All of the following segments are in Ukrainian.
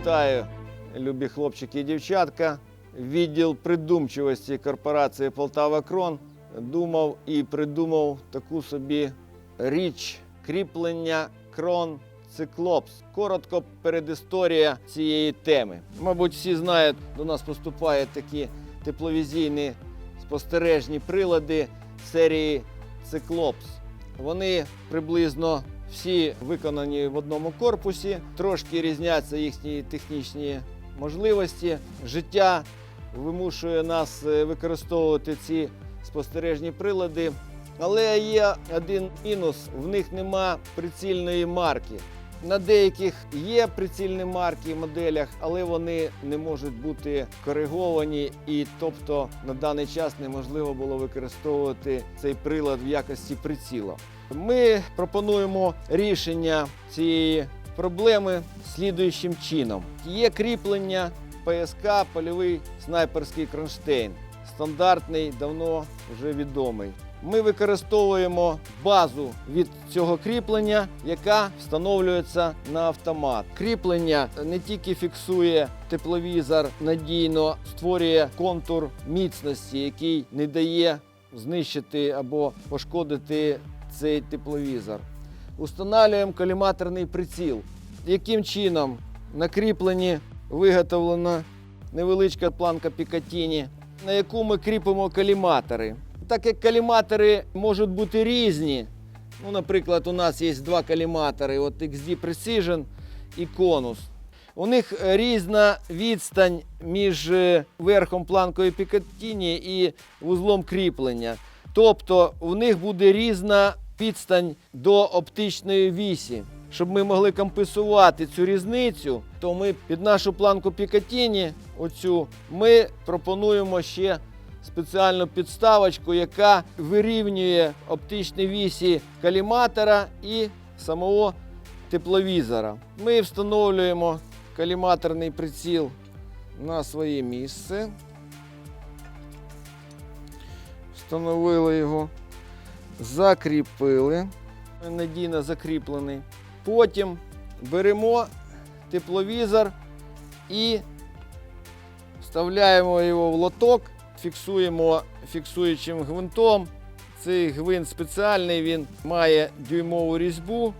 Вітаю, любі хлопчики і дівчатка. Відділ придумчивості корпорації Полтава Крон думав і придумав таку собі річ кріплення крон циклопс. Коротко передісторія цієї теми. Мабуть, всі знають, до нас поступають такі тепловізійні спостережні прилади серії циклопс. Вони приблизно всі виконані в одному корпусі, трошки різняться їхні технічні можливості. Життя вимушує нас е, використовувати ці спостережні прилади. Але є один мінус: в них нема прицільної марки. На деяких є прицільні марки в моделях, але вони не можуть бути кориговані, і тобто на даний час неможливо було використовувати цей прилад в якості приціла. Ми пропонуємо рішення цієї проблеми слідуючим чином: є кріплення ПСК польовий снайперський кронштейн, стандартний, давно вже відомий. Ми використовуємо базу від цього кріплення, яка встановлюється на автомат. Кріплення не тільки фіксує тепловізор надійно, створює контур міцності, який не дає знищити або пошкодити цей тепловізор. Установлюємо коліматорний приціл. Яким чином на кріпленні виготовлена невеличка планка Пікатіні, на яку ми кріпимо коліматори. Так як коліматори можуть бути різні. Ну, наприклад, у нас є два коліматори: от XD Precision і Конус. У них різна відстань між е, верхом планкою Пікатіні і вузлом кріплення. Тобто в них буде різна відстань до оптичної вісі. Щоб ми могли компенсувати цю різницю, то ми під нашу планку Пікатіні, оцю, ми пропонуємо ще спеціальну підставочку, яка вирівнює оптичні вісі каліматора і самого тепловізора. Ми встановлюємо каліматорний приціл на своє місце. Встановили його, закріпили. Надійно закріплений. Потім беремо тепловізор і вставляємо його в лоток, фіксуємо фіксуючим гвинтом. Цей гвинт спеціальний, він має дюймову різьбу.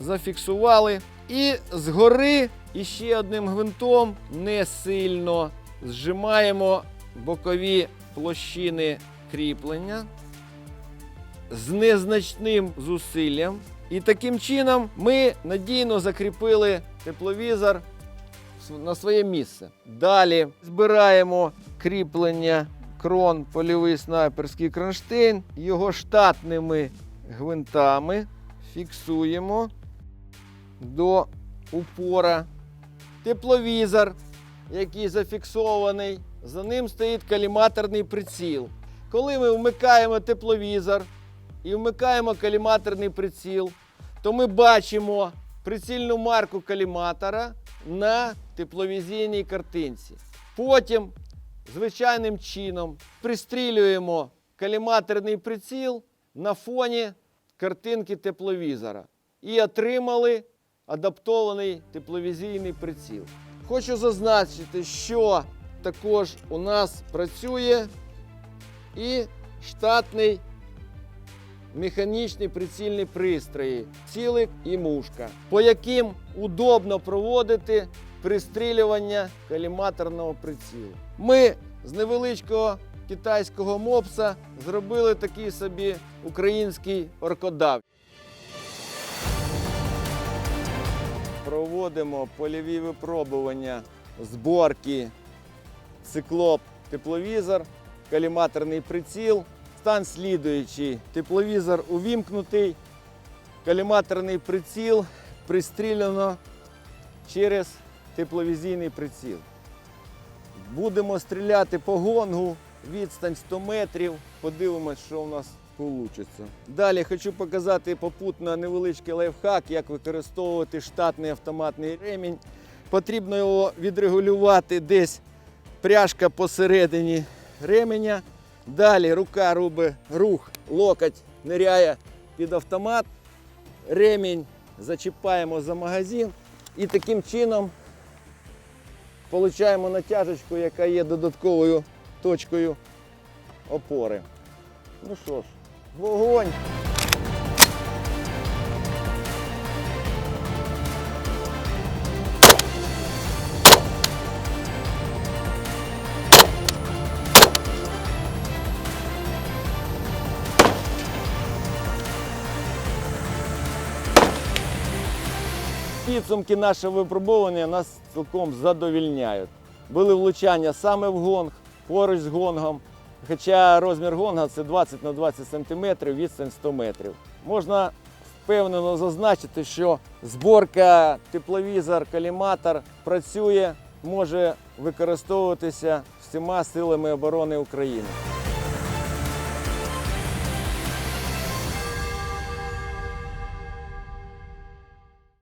Зафіксували. І згори іще одним гвинтом не сильно зжимаємо бокові площини кріплення з незначним зусиллям. І таким чином ми надійно закріпили тепловізор на своє місце. Далі збираємо кріплення крон польовий снайперський кронштейн, його штатними гвинтами фіксуємо до упора. Тепловізор, який зафіксований, за ним стоїть каліматорний приціл. Коли ми вмикаємо тепловізор і вмикаємо каліматорний приціл, то ми бачимо прицільну марку каліматора на тепловізійній картинці. Потім звичайним чином пристрілюємо каліматорний приціл на фоні картинки тепловізора і отримали адаптований тепловізійний приціл. Хочу зазначити, що також у нас працює і штатний механічні прицільні пристрої, цілик і мушка, по яким удобно проводити пристрілювання каліматорного прицілу. Ми з невеличкого китайського мопса зробили такий собі український оркодав. Проводимо польові випробування зборки циклоп тепловізор, каліматорний приціл. Стан слідуючий. Тепловізор увімкнутий, каліматорний приціл пристріляно через тепловізійний приціл. Будемо стріляти по гонгу, відстань 100 метрів. Подивимось, що у нас вийде. Далі хочу показати попутно невеличкий лайфхак, як використовувати штатний автоматний ремінь. Потрібно його відрегулювати десь пряжка посередині ременя. Далі рука робить рух, локоть ниряє під автомат, ремінь зачіпаємо за магазин і таким чином Получаємо натяжечку, яка є додатковою точкою опори. Ну що ж, вогонь. Підсумки нашого випробування нас цілком задовільняють. Були влучання саме в гонг, поруч з гонгом. Хоча розмір гонга це 20 на 20 см, відстань 100 метрів. Можна впевнено зазначити, що зборка тепловізор, коліматор працює, може використовуватися всіма силами оборони України.